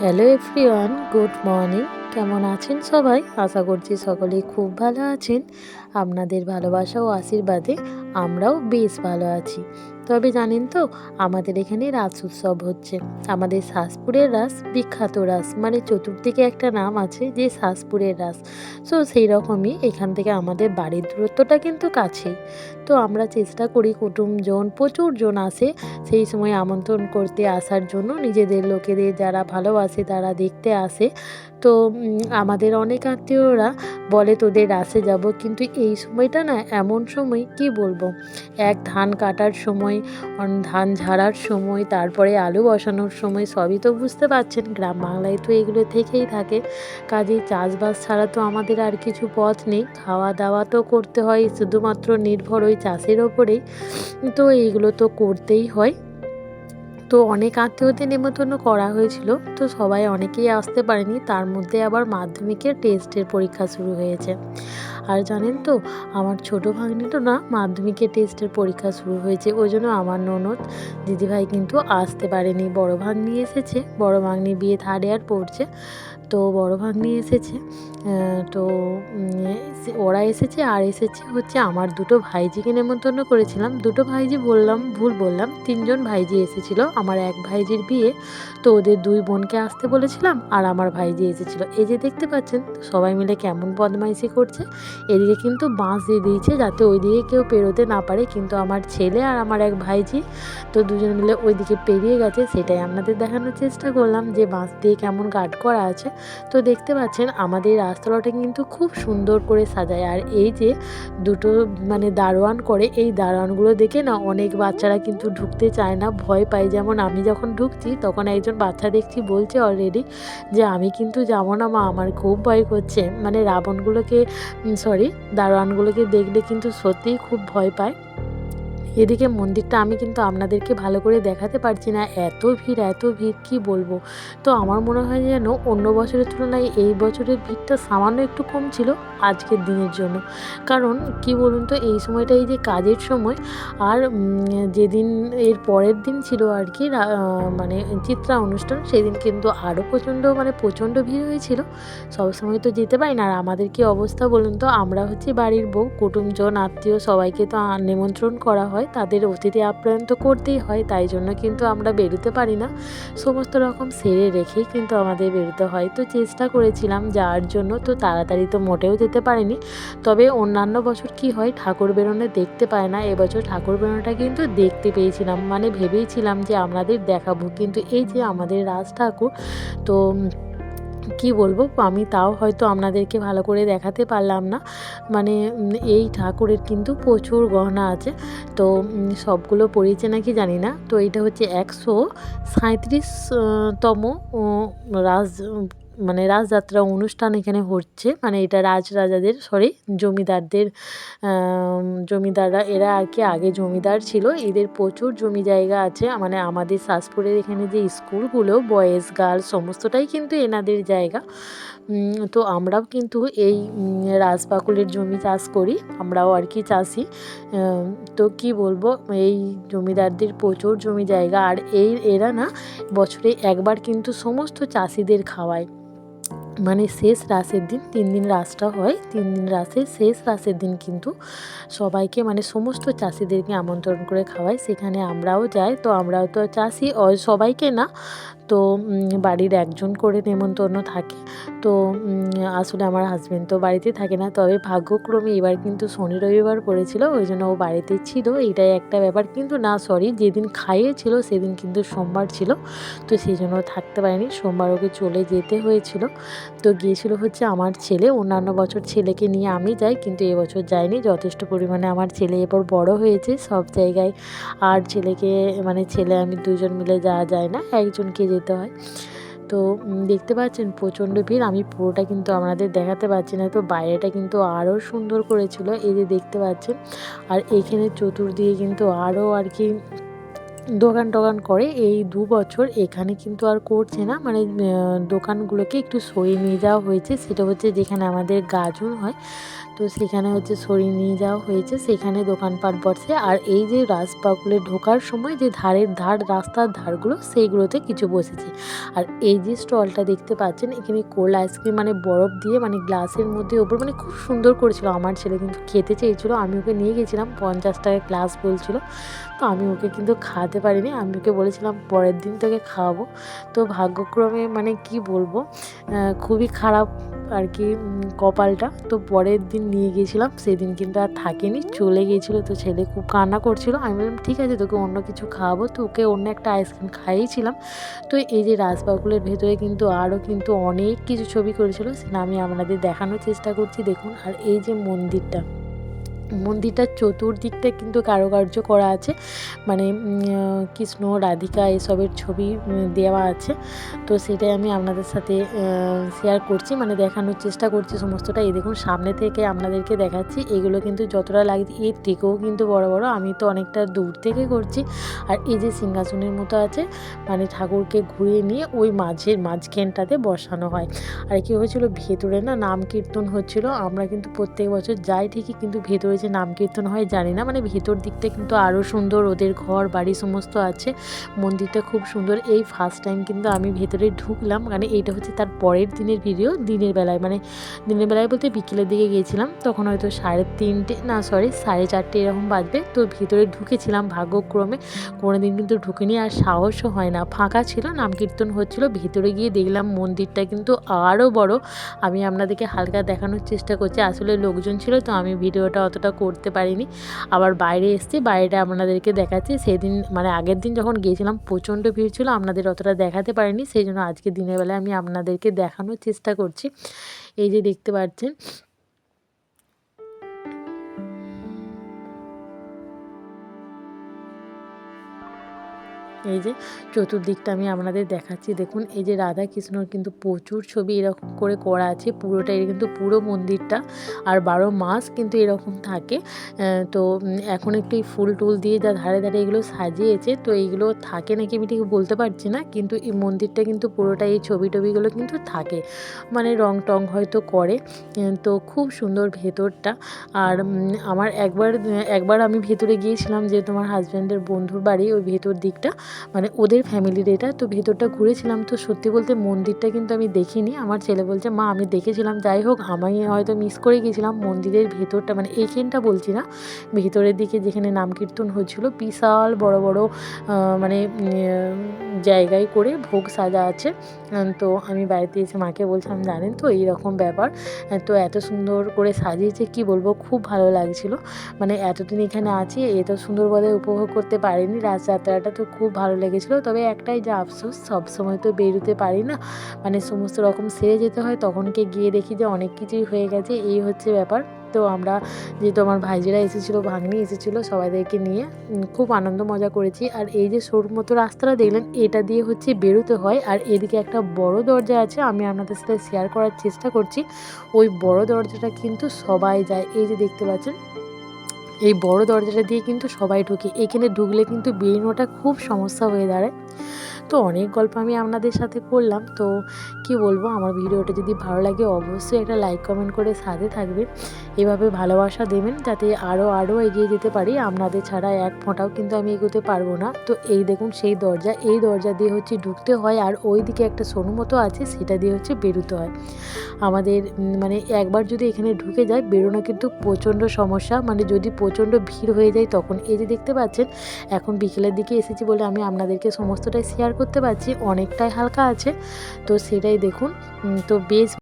Hello everyone good morning কেমন আছেন সবাই? আশা করছি সকলেই খুব ভালো আছেন। আপনাদের ভালোবাসা ও আশীর্বাদে আমরাও বেশ ভালো আছি। তবে জানেন তো, আমাদের এখানে রাস উৎসব হচ্ছে। আমাদের শাসপুরের রাস, বিখ্যাত রাস মানে চতুর্দিকে একটা নাম আছে যে শাসপুরের রাস। সো সেই রকমই এখান থেকে আমাদের বাড়ির দূরত্বটা কিন্তু কাছেই। তো আমরা চেষ্টা করি কুটুমজন, প্রচুর জন আসে সেই সময় আমন্ত্রণ করতে আসার জন্য। নিজেদের লোকেদের যারা ভালোবাসে তারা দেখতে আসে। তো আমাদের অনেক আত্মীয়রা বলে, তোদের রাসে যাব। কিন্তু এই সময়টা না, এমন সময়, কি বলব? এক ধান কাটার সময় ধান ঝাড়ার সময়, তারপরে আলু বসানোর সময়, সবই তো বুঝতে পারছেন। গ্রাম বাংলায় তো এগুলো থেকেই থাকে। কাজেই চাষবাস ছাড়া তো আমাদের আর কিছু পথ নেই। খাওয়া দাওয়া তো করতে হয়, শুধুমাত্র নির্ভর ওই চাষের ওপরেই। তো, এইগুলো তো করতেই হয়। তো অনেক আত্মীয়দের নেমন্তন্ন করা হয়েছিল, তো সবাই অনেকেই আসতে পারেনি। তার মধ্যে আবার মাধ্যমিকের টেস্টের পরীক্ষা শুরু হয়েছে। আর জানেন তো, আমার ছোটো ভাগ্নিটা না মাধ্যমিকের টেস্টের পরীক্ষা শুরু হয়েছে, ওই জন্য আমার ননদ দিদিভাই কিন্তু আসতে পারেনি। বড় ভাগ্নি এসেছে, বড় ভাগ্নি বিয়ে থার্ড ইয়ার পড়ছে তো বড় ভাগ্নি এসেছে। তো ওরা এসেছে আর এসেছে হচ্ছে আমার দুটো ভাইজিকে নেমন্তন্ন করেছিলাম। দুটো ভাইজি বললাম, ভুল বললাম, তিনজন ভাইজি এসেছিল, আমার এক ভাইজির বিয়ে। তো ওদের দুই বোনকে আসতে বলেছিলাম আর আমার ভাইজি এসেছিল। এই যে দেখতে পাচ্ছেন, সবাই মিলে কেমন বদমাইশি করছে। এদিকে কিন্তু বাঁশ দিয়ে দিয়েছে যাতে ওইদিকে কেউ পেরোতে না পারে, কিন্তু আমার ছেলে আর আমার এক ভাইজি, তো দুজন মিলে ওইদিকে পেরিয়ে গেছে, সেটাই আপনাদের দেখানোর চেষ্টা করলাম যে বাঁশ দিয়ে কেমন গার্ড করা আছে। তো দেখতে পাচ্ছেন, আমাদের রাস্তাটা কিন্তু খুব সুন্দর করে সাজায়। আর এই যে দুটো মানে দারোয়ান করে, এই দারোয়ানগুলো দেখে না অনেক বাচ্চারা কিন্তু ঢুকতে চায় না, ভয় পায়। যেমন আমি যখন ঢুকছি, তখন একজন বাচ্চা দেখছি বলছে অলরেডি যে, আমি কিন্তু যাব না মা, আমার খুব ভয় করছে। মানে রাবণগুলোকে সরি দারোয়ানগুলোকে দেখলে কিন্তু সত্যিই খুব ভয় পায়। এদিকে মন্দিরটা আমি কিন্তু আপনাদেরকে ভালো করে দেখাতে পারছি না। এত ভিড় এত ভিড়, কি বলব? তো আমার মনে হয় যেন অন্য বছরের তুলনায় এই বছরের ভিড়টা সামান্য একটু কম ছিল আজকের দিনের জন্য। কারণ কি বলুন তো, এই সময়টা এই যে কাজের সময় আর যেদিন এর পরের দিন ছিল আর কি মানে চিত্রা অনুষ্ঠান, সেদিন কিন্তু আরও প্রচণ্ড মানে প্রচণ্ড ভিড় হয়েছিল। সবসময় তো যেতে পারি না। আর আমাদের কি অবস্থা বলুন তো, আমরা হচ্ছে বাড়ির বউ, কুটুমজন, আত্মীয় সবাইকে তো নিমন্ত্রণ করা হয়। তাদের অতিথি আপ্যায়ন তো করতেই হয়, তাই জন্য কিন্তু আমরা বেরোতে পারি না। সমস্ত রকম সেরে রেখেই কিন্তু আমাদের বেরোতে হয়। তো চেষ্টা করেছিলাম যাওয়ার জন্য, তো তাড়াতাড়ি তো মোটেও যেতে পারিনি। তবে অন্যান্য বছর কি হয়, ঠাকুর বেরোনো দেখতে পায় না। এবছর ঠাকুর বেরোনোটা কিন্তু দেখতে পেয়েছিলাম। মানে ভেবেইছিলাম যে আমাদের দেখাবো। কিন্তু এই যে আমাদের রাজ ঠাকুর, তো কি বলব? আমি তাও হয়তো আপনাদেরকে ভালো করে দেখাতে পারলাম না। মানে এই ঠাকুরের কিন্তু প্রচুর গহনা আছে। তো সবগুলো পড়িয়েছে নাকি জানি না। তো এটা হচ্ছে একশো সাঁত্রিশতম রাজ মানে রাজযাত্রা অনুষ্ঠান এখানে হচ্ছে। মানে এটা রাজ রাজাদের সরি জমিদারদের জমিদাররা, এরা আর কি আগে জমিদার ছিল। এদের প্রচুর জমি জায়গা আছে। মানে আমাদের শাসপুরের এখানে যে স্কুলগুলো বয়েজ গার্লস সমস্তটাই কিন্তু এনাদের জায়গা। তো আমরাও কিন্তু এই রাজপাকুলের জমি চাষ করি। আমরাও আর কি চাষি। তো কি বলব, এই জমিদারদের প্রচুর জমি জায়গা। আর এই, এরা না, বছরে একবার কিন্তু সমস্ত চাষিদের খাওয়ায়। মানে শেষ রাসের দিন তিন দিন রাসটা হয়, তিন দিন রাসের শেষ রাসের দিন কিন্তু সবাইকে মানে সমস্ত চাষিদেরকে আমন্ত্রণ করে খাওয়ায় সেখানে আমরাও যাই, তো আমরাও তো চাষি সবাইকে না। তো বাড়ির একজন করে নেমন্তন্ন থাকে। তো আসলে আমার হাজব্যান্ড তো বাড়িতে থাকে না, তবে ভাগ্যক্রমে এবার কিন্তু শনি রবিবার পড়েছিল, ওই জন্য ও বাড়িতে ছিল। এটাই একটা ব্যাপার। কিন্তু না সরি যেদিন খাইয়েছিল সেদিন কিন্তু সোমবার ছিল। তো সেই জন্য থাকতে পারেনি। সোমবার ওকে চলে যেতে হয়েছিল। তো গিয়েছিল হচ্ছে আমার ছেলে। অন্যান্য বছর ছেলেকে নিয়ে আমি যাই, কিন্তু এবছর যাইনি। যথেষ্ট পরিমাণে আমার ছেলে এরপর বড় হয়েছে সব জায়গায়। আর ছেলেকে মানে ছেলে আমি দুজন মিলে যাওয়া যায় না, একজনকে যেতে হয়। তো দেখতে পাচ্ছেন প্রচণ্ড ভিড়। আমি পুরোটা কিন্তু আপনাদের দেখাতে পারছি না। তো বাইরেটা কিন্তু আরও সুন্দর করেছিল, এই যে দেখতে পাচ্ছেন। আর এখানে চতুর্দিকে কিন্তু আরও আর কি দোকান টোকান করে, এই দু বছর এখানে কিন্তু আর করছে না। মানে দোকানগুলোকে একটু সরিয়ে নিয়ে যাওয়া হয়েছে। সেটা হচ্ছে যেখানে আমাদের গাজন হয়, তো সেখানে হচ্ছে সরিয়ে নিয়ে যাওয়া হয়েছে। সেখানে দোকানপাট বসে। আর এই যে রাজবাগুলে ঢোকার সময় যে ধারের ধার, রাস্তার ধারগুলো, সেইগুলোতে কিছু বসেছে। আর এই যে স্টলটা দেখতে পাচ্ছেন, এখানে কোল্ড আইসক্রিম মানে বরফ দিয়ে মানে গ্লাসের মধ্যে ওপর মানে খুব সুন্দর করেছিল। আমার ছেলে কিন্তু খেতে চেয়েছিলো, আমি ওকে নিয়ে গেছিলাম, পঞ্চাশ টাকা গ্লাস বলছিল। তো আমি ওকে কিন্তু খাওয়াতে পারিনি। আমি ওকে বলেছিলাম পরের দিন তোকে খাওয়াবো। তো ভাগ্যক্রমে মানে কি বলব খুবই খারাপ আর কি কপালটা। তো পরের দিন নিয়ে গিয়েছিলাম, সেদিন কিন্তু আর থাকেনি, চলে গিয়েছিল। তো ছেলে খুব কান্না করছিল। আমি বললাম, ঠিক আছে, তোকে অন্য কিছু খাওয়াবো। তো ওকে অন্য একটা আইসক্রিম খাইয়েছিলাম। তো এই যে রাজবাগুলের ভেতরে কিন্তু আরও কিন্তু অনেক কিছু ছবি করেছিল, সেটা আমি আপনাদের দেখানোর চেষ্টা করছি। দেখুন, আর এই যে মন্দিরটা। মন্দিরটার চতুর্দিকটা কিন্তু কারুকার্য করা আছে। মানে কৃষ্ণ, রাধিকা এসবের ছবি দেওয়া আছে। তো সেটাই আমি আপনাদের সাথে শেয়ার করছি। মানে দেখানোর চেষ্টা করছি সমস্তটা। এই দেখুন, সামনে থেকে আপনাদেরকে দেখাচ্ছি। এগুলো কিন্তু যতটা লাগছে এর থেকেও কিন্তু বড় বড়। আমি তো অনেকটা দূর থেকে করছি। আর এই যে সিংহাসনের মতো আছে মানে ঠাকুরকে ঘুরিয়ে নিয়ে ওই মাঝের মাঝখানটাতে বসানো হয়। আর কি হয়েছিল, ভেতরে না নাম কীর্তন হচ্ছিল। আমরা কিন্তু প্রত্যেক বছর যাই ঠিকই, কিন্তু ভেতরে যে নাম কীর্তন হয় জানি না মানে ভেতর দিকটা কিন্তু আরও সুন্দর, ওদের ঘর, বাড়ি সমস্ত আছে, মন্দিরটা খুব সুন্দর। এই ফার্স্ট টাইম কিন্তু আমি ভেতরে ঢুকলাম মানে এইটা হচ্ছে তার পরের দিনের ভিডিও দিনের বেলায় মানে দিনের বেলায় বলতে বিকেলের দিকে গিয়েছিলাম, তখন হয়তো সাড়ে তিনটে, না সরি সাড়ে চারটে এরকম বাজবে, তো ভিতরে ঢুকেছিলাম ভাগ্যক্রমে দিন কিন্তু ঢুকিনি, আর সাহসও হয় না, ফাঁকা ছিল, নাম কীর্তন হচ্ছিল, ভেতরে গিয়ে দেখলাম মন্দিরটা কিন্তু আরও বড়, আমি আপনাদেরকে হালকা দেখানোর চেষ্টা করছি, আসলে লোকজন ছিল, তো আমি ভিডিওটা অতটা করতে পারিনি। আবার বাইরে এসেছি বাইরে আপনাদেরকে দেখাচ্ছি। সেদিন মানে আগের দিন যখন গিয়েছিলাম, প্রচণ্ড ভিড় ছিল, আপনাদের অতটা দেখাতে পারিনি। সেই জন্য আজকে দিনের বেলায় আমি আপনাদেরকে দেখানোর চেষ্টা করছি। এই যে দেখতে পাচ্ছেন এই যে চতুর্দিকটা আমি আপনাদের দেখাচ্ছি। দেখুন, এই যে রাধা কৃষ্ণর কিন্তু প্রচুর ছবি এরকম করে করা আছে। পুরোটা কিন্তু পুরো মন্দিরটা আর বারো মাস কিন্তু এরকম থাকে। তো এখন একটু এই ফুল টুল দিয়ে যা ধারে ধারে এগুলো সাজিয়েছে, তো এইগুলো থাকে নাকি আমি ঠিক বলতে পারছি না, কিন্তু এই মন্দিরটা কিন্তু পুরোটা এই ছবি টবিগুলো কিন্তু থাকে। মানে রং টং হয়তো করে। তো খুব সুন্দর ভেতরটা। আর আমার একবার একবার আমি ভেতরে গিয়েছিলাম যে তোমার হাজব্যান্ডের বন্ধুর বাড়ি, ওই ভেতর দিকটা। মানে ওদের ফ্যামিলির এটা। তো ভেতরটা ঘুরেছিলাম, তো সত্যি বলতে মন্দিরটা কিন্তু আমি দেখিনি। আমার ছেলে বলছে, মা, আমি দেখেছিলাম। যাই হোক, আমি হয়তো মিস করে গেছিলাম। মন্দিরের ভেতরটা মানে এইখানটা বলছি না। ভেতরের দিকে যেখানে নাম কীর্তন হচ্ছিল বিশাল বড় বড় মানে জায়গায় করে ভোগ সাজা আছে। তো আমি বাড়িতে এসে মাকে বলছিলাম, জানেন তো, এইরকম ব্যাপার। তো এত সুন্দর করে সাজিয়েছে, কি বলব, খুব ভালো লাগছিল। মানে এতদিন এখানে আছি, এত সুন্দরভাবে উপভোগ করতে পারিনি। রাজযাত্রাটা তো খুব ভালো লেগেছিলো। তবে একটাই যে আফসোস, সবসময় তো বেরোতে পারি না। মানে সমস্ত রকম সেরে যেতে হয়, তখনকে গিয়ে দেখি যে অনেক কিছুই হয়ে গেছে। এই হচ্ছে ব্যাপার। তো আমরা যেহেতু আমার ভাইজিরা এসেছিল, ভাগ্নি এসেছিল, সবাইদেরকে নিয়ে খুব আনন্দ মজা করেছি। আর এই যে সরু মতো রাস্তাটা দেখলেন, এটা দিয়ে হচ্ছে বেরোতে হয়। আর এদিকে একটা বড় দরজা আছে, আমি আপনাদের সাথে শেয়ার করার চেষ্টা করছি। ওই বড় দরজাটা কিন্তু সবাই যায়। এই যে দেখতে পাচ্ছেন এই বড় দরজাটা দিয়ে কিন্তু সবাই ঢুকে। এখানে ঢুকলে কিন্তু বেরোনোটা খুব সমস্যা হয়ে দাঁড়ায়। তো অনেক গল্প আমি আপনাদের সাথে করলাম। তো কি বলব, আমার ভিডিওটা যদি ভালো লাগে অবশ্যই একটা লাইক কমেন্ট করে সাথে থাকবেন। এভাবে ভালোবাসা দেবেন যাতে আরও আরও এগিয়ে যেতে পারি। আপনাদের ছাড়া এক ফোঁটাও কিন্তু আমি এগোতে পারব না। তো এই দেখুন, সেই দরজা, এই দরজা দিয়ে হচ্ছে ঢুকতে হয় আর ওই দিকে একটা সোনু মতো আছে, সেটা দিয়ে হচ্ছে বেরোতে হয়। আমাদের মানে একবার যদি এখানে ঢুকে যায়, বেরোনো কিন্তু প্রচণ্ড সমস্যা। মানে যদি প্রচণ্ড ভিড় হয়ে যায়, তখন এই যে দেখতে পাচ্ছেন, এখন বিকেলের দিকে এসেছি বলে আমি আপনাদেরকে সমস্তটাই শেয়ার করতে পারছি। অনেকটাই হালকা আছে। তো সেটাই দেখুন তো বেশ